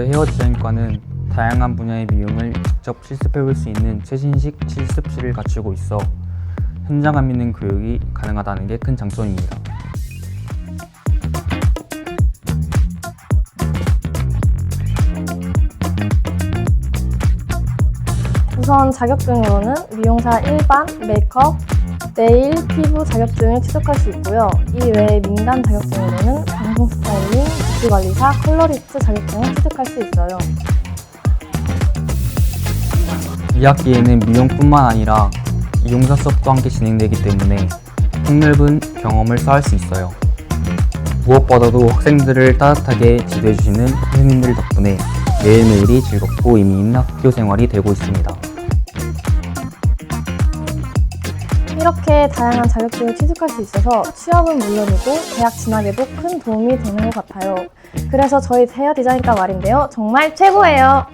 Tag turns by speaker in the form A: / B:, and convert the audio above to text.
A: 헤어 디자인과는 다양한 분야의 미용을 직접 실습해 볼 수 있는 최신식 실습실을 갖추고 있어 현장감 있는 교육이 가능하다는 게 큰 장점입니다.
B: 우선 자격증으로는 미용사 일반, 메이크업, 네일, 피부 자격증을 취득할 수 있고요. 이 외에 민간 자격증으로는 방송 스타일링, 뷰티 관리사, 컬러리스트 자격증을 취득할 수 있어요.
A: 2학기에는 미용뿐만 아니라 이용사 수업도 함께 진행되기 때문에 폭넓은 경험을 쌓을 수 있어요. 무엇보다도 학생들을 따뜻하게 지도해 주시는 선생님들 덕분에 매일매일이 즐겁고 의미 있는 학교 생활이 되고 있습니다.
B: 이렇게 다양한 자격증을 취득할 수 있어서 취업은 물론이고 대학 진학에도 큰 도움이 되는 것 같아요. 그래서 저희 헤어 디자인과 말인데요. 정말 최고예요.